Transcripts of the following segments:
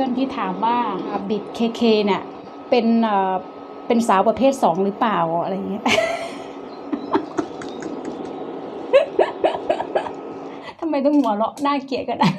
พื่อนที่ถามว่าบิดเคเคเนี่ยเป็นเป็นสาวประเภทสองหรือเปล่าอะไรเงี้ยทำไมต้องหัวเราะน่าเกลียดกันอะ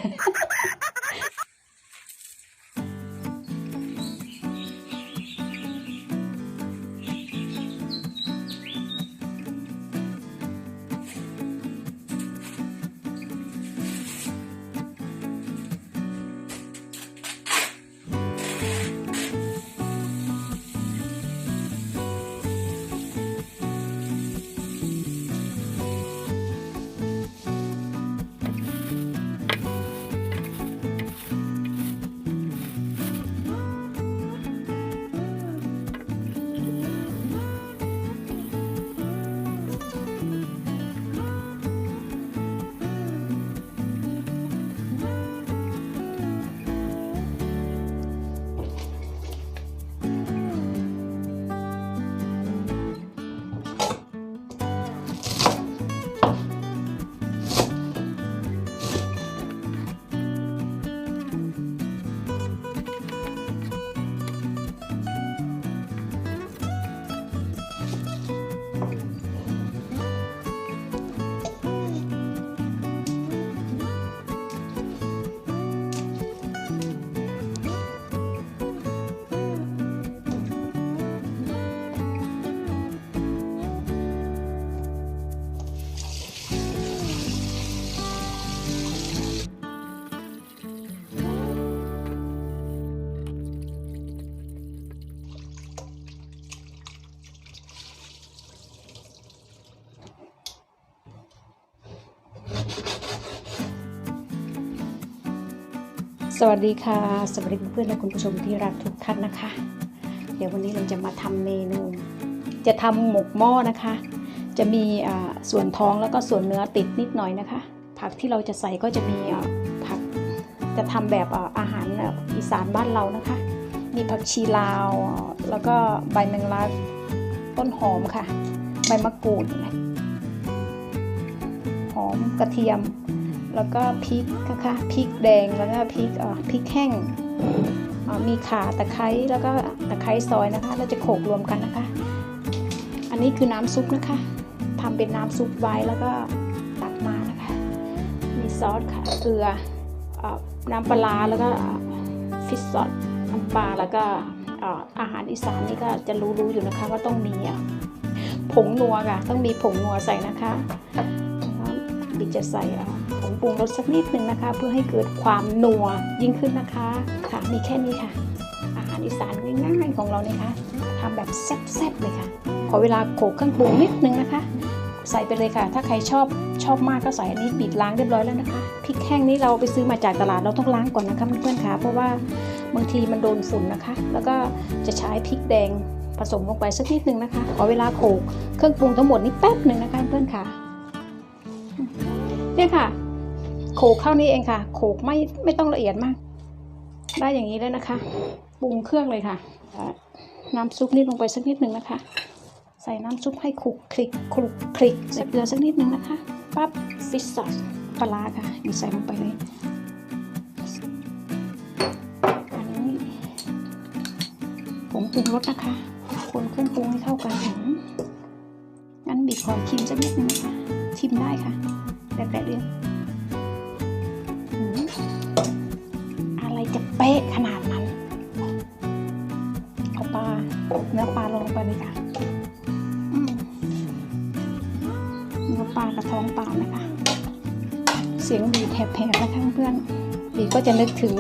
สวัสดีค่ะ สวัสดีเพื่อนๆและคุณผู้ชมที่รักทุกท่านนะคะ เดี๋ยววันนี้เราจะมาทำเมนู จะทำหมกหม้อนะคะ จะมีอ่าส่วนท้องแล้วก็ส่วนเนื้อติดนิดหน่อยนะคะ ผักที่เราจะใส่ก็จะมีผักจะทำแบบอาหารอีสานบ้านเรานะคะ มีผักชีลาว แล้วก็ใบแมงลักต้นหอมค่ะ ใบมะกรูดหอมกระเทียม แล้วก็พริกนะคะพริกแดงแล้วก็พริกอ่อพริกแห้งอ่อมีข่าตะไคร้แล้วก็ตะไคร้ซอยนะคะ เราจะโขลกรวมกันนะคะ อันนี้คือน้ำซุปนะคะทำเป็นน้ำซุปไว้แล้วก็ตักมานะคะ มีซอสค่ะเกลืออน้ำปลาแล้วก็ฟิชซอสน้ำปลาแล้วก็อาหารอีสานนี่ก็จะรู้ๆอยู่นะคะว่าต้องมีผงนัวค่ะต้องมีผงนัวใส่นะคะบิจะใส่อะ งปรุงรสสักนิดหนึ่งนะคะ เพื่อให้เกิดความนัวยิ่งขึ้นนะคะค่ะมีแค่นี้ค่ะ อาหารอีสานง่ายๆของเราเนี่ยค่ะทำแบบแซ่บๆเลยค่ะ ขอเวลาโขกเครื่องปรุงนิดนึงนะคะ ใส่ไปเลยค่ะ ถ้าใครชอบชอบมากก็ใส่อันนี้ปิดล้างเรียบร้อยแล้วนะคะพริกแห้งนี้เราไปซื้อมาจากตลาดเราต้องล้างก่อนนะคะเพื่อนๆค่ะเพราะว่าบางทีมันโดนฝุ่นนะคะ แล้วก็จะใช้พริกแดงผสมลงไปสักนิดนึงนะคะ ขอเวลาโขกเครื่องปรุงทั้งหมดนี้แป๊บหนึ่งนะคะเพื่อนๆค่ะเนี่ยค่ะ โขลกเข้านี้เองค่ะ โขลกไม่ไม่ต้องละเอียดมาก ได้อย่างนี้แล้วนะคะ ปรุงเครื่องเลยค่ะ น้ำซุปนี่ลงไปสักนิดหนึ่งนะคะ ใส่น้ำซุปให้คลุกคลิกคลุกคลิกใส่เกลือสักนิดหนึ่งนะคะ ปั๊บฟิชซอสปลาร้าค่ะมีใส่ลงไปเลยอันนี้ผงปรุงรสนะคะ คนเครื่องปรุงให้เข้ากันหืมงั้นบีบขอชิมสักนิดนึงนะคะ ชิมได้ค่ะแต่แต่เรื่อ เป๊ะขนาดนั้นเอาปลาเนื้อปลาลงไปเลยค่ะเนื้อปลากระท้องปลานะคะ เสียงบีบแผลบๆนะคะเพื่อนๆบีก็จะนึกถึง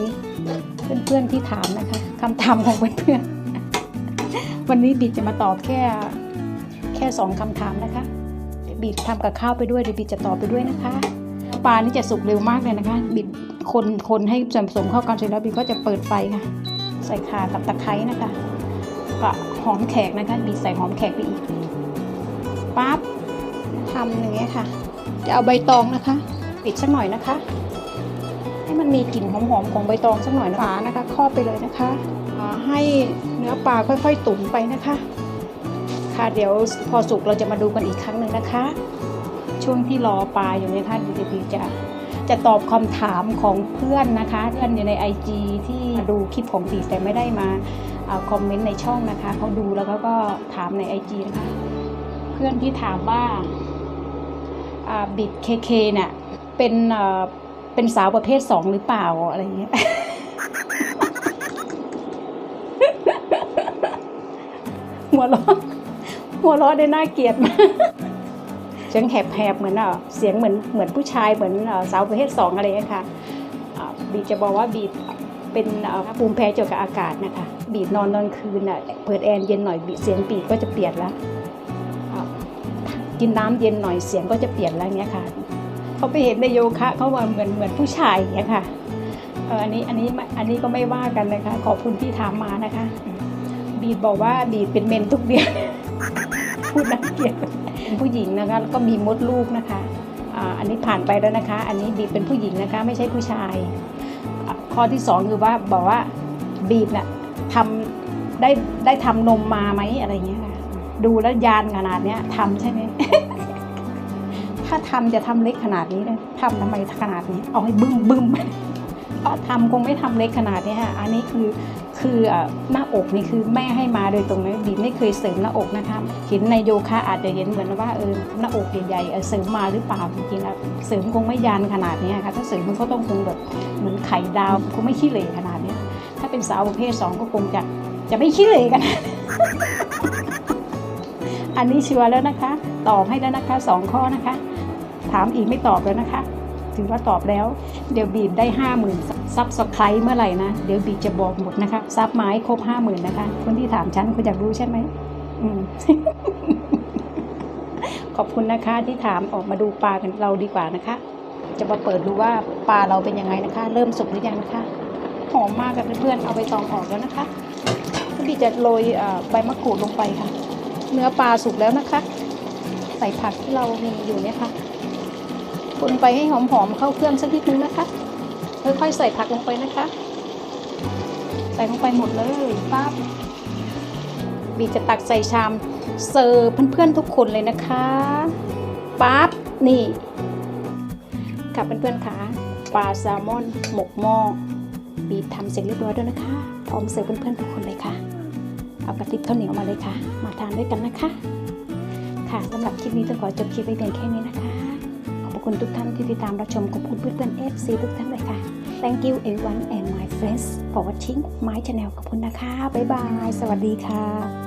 เพื่อนๆที่ถามนะคะคำถามของเพื่อนๆวันนี้บีจะมาตอบแค่แค่สองคำถามนะคะบิดทำกับข้าวไปด้วยเดี๋ยวบิดจะต่อไปด้วยนะคะ ปลานี่จะสุกเร็วมากเลยนะคะบิด คนคนให้ส่วนผสมเข้ากันเสร็จแล้วบิดก็จะเปิดไฟค่ะ ใส่ข่ากับตะไคร้นะคะก็หอมแขกนะคะบิดใส่หอมแขกไปอีกปั๊บทำอย่างเงี้ยค่ะ จะเอาใบตองนะคะ ปิดสักหน่อยนะคะ ให้มันมีกลิ่นหอมๆของใบตองสักหน่อยนะฝานะคะครอบไปเลยนะคะให้เนื้อปลาค่อยๆ ตุ๋นไปนะคะ ค่ะเดี๋ยวพอสุกเราจะมาดูกันอีกครั้งหนึ่งนะคะ ช่วงที่รอปลาอยู่เนี่ยค่ะเดี๋ยวบีจะ จะตอบคำถามของเพื่อนนะคะเพื่อนอยู่ใน IG ที่ดูคลิปของบีแต่ไม่ได้มาอคอมเมนต์ในช่องนะคะเขาดูแล้วก็ก็ถามใน IG นะคะเพื่อนที่ถามว่าบิดเคเคเนี่ยเป็นเป็นสาวประเภทสองหรือเปล่าอะไรเงี้ยหัวเราะหัวเราะได้น่าเกลียดมาก เสียงแหบๆเหมือนเสียงเหมือนเหมือนผู้ชายเหมือนสาวประเภทสองอะไรอย่ค่ะบีจะบอกว่าบีเป็นภูมิแพ้เกี่ยวกับอากาศนะคะ บีนอนตอนคืนอะเปิดแอร์เย็นหน่อยบีเสียงปีกก็จะเปลี่ยนแล้วกินน้ำเย็นหน่อยเสียงก็จะเปลี่ยนแล้วอย่างเงี้ยค่ะเขาไปเห็นในโยคะเขาว่าเหมือนเหมือนผู้ชายอย่างเงี้ยค่ะเอออันนี้อันนี้อันนี้ก็ไม่ว่ากันนะคะ ขอบคุณที่ถามมานะคะ บีดบอกว่าบีดเป็นเมนทุกเดือน พูดน่าเกลียดเป็นผู้หญิงนะคะแล้วก็มีมดลูกนะคะอันนี้ผ่านไปแล้วนะคะ อันนี้บีดเป็นผู้หญิงนะคะ ไม่ใช่ผู้ชาย ข้อที่สองคือว่าบอกว่าบีดน่ะทำได้ได้ทำนมมาไหมอะไรเงี้ยดูแล้วยานขนาดเนี้ยทำใช่ไหมถ้าทำจะทำเล็กขนาดนี้เลยทำทำไมขนาดนี้ เอาให้บึ้มบึ้มถ้าทำคงไม่ทำเล็กขนาดนี้ค่ะอันนี้คือ คือเอ่อหน้าอกนี่คือแม่ให้มาโดยตรงเลยบีไม่เคยเสริมหน้าอกนะคะเห็นในโยคะอาจจะเห็นเหมือนว่าเออหน้าอกใหญ่ๆเออเสริมมาหรือเปล่าจริงๆแล้วเสริมคงไม่ยานขนาดนี้ค่ะถ้าเสริมมันก็ต้องคงแบบเหมือนไข่ดาวคงไม่ขี้เหร่ขนาดนี้ถ้าเป็นสาวประเภทสองก็คงจะจะไม่ขี้เหร่กันอันนี้ชัวร์แล้วนะคะ ตอบให้แล้วนะคะสองข้อนะคะ ถามอีกไม่ตอบแล้วนะคะ ถือว่าตอบแล้ว เดี๋ยวบีบได้ห้าหมื่น ซับสไครต์เมื่อไหร่นะ เดี๋ยวบีจะบอกหมดนะคะซับไม้ครบห้าหมื่นนะคะ คนที่ถามฉันคุณอยากรู้ใช่ไหมอืมขอบคุณนะคะที่ถามออกมาดูปลากันเราดีกว่านะคะ จะมาเปิดดูว่าปลาเราเป็นยังไงนะคะ เริ่มสุกหรือยังนะคะหอมมากกับเพื่อนๆเอาไปตองออกแล้วนะคะบีจะโรยใบมะกรูดลงไปค่ะ เนื้อปลาสุกแล้วนะคะ ใส่ผักที่เรามีอยู่เนี่ยค่ะคนไปให้หอมๆเข้าเครื่องสักนิดนึงนะคะ ค่อยๆใส่ผักลงไปนะคะ ใส่ลงไปหมดเลยปั๊บบีจะตักใส่ชามเสิร์ฟเพื่อนๆทุกคนเลยนะคะปั๊บนี่ค่ะเพื่อนๆค่ะปลาแซลมอนหมกหม้อบีทำเสร็จเรียบร้อยแล้วนะคะพร้อมเสิร์ฟเพื่อนๆทุกคนเลยค่ะ เอากระติบข้าวเหนียวมาเลยค่ะ มาทานด้วยกันนะคะ ค่ะสำหรับคลิปนี้ต้องขอจบคลิปไว้เพียงแค่นี้นะคะขอบคุณทุกท่านที่ติดตามรับชมขอบคุณเพื่อนๆ FC ทุกท่านเลยค่ะ Thank you everyone and my friends for watching my channel ขอบคุณนะคะ บ๊ายบาย สวัสดีค่ะ